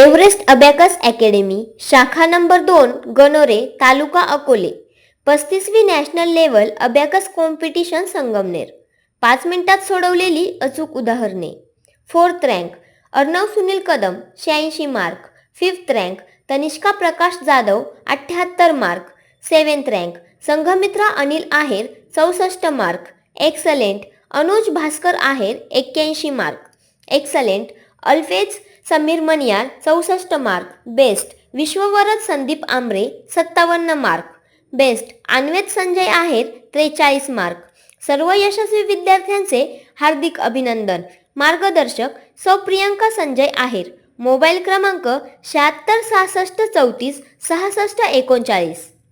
Everest abacus academy शाखा number दोन Ganore taluka Akole. पस्तीसवी national level abacus competition Sangamner. पाच मिनिटात सोडवलेली अचूक उदाहरणे. फोर्थ रँक अर्णव सुनील कदम शहाऐंशी mark. Fifth rank Tanishka Prakash Jadhav अठ्ठ्याहत्तर mark. Seventh rank Sanghamitra Anil Aher चौसष्ट मार्क. एक्सलेंट अनुज भास्कर आहेर एक्क्याऐंशी मार्क. एक्सलेंट अल्फेज समीर मनियार चौसष्ट मार्क. बेस्ट. विश्ववरद संदीप आंबरे सत्तावन्न मार्क. बेस्ट. अन्वेत संजय आहेर त्रेचाळीस मार्क. सर्व यशस्वी विद्यार्थ्यांचे हार्दिक अभिनंदन. मार्गदर्शक सौ प्रियंका संजय आहेर मोबाईल क्रमांक शहात्तर सहासष्ट चौतीस सहासष्ट एकोणचाळीस.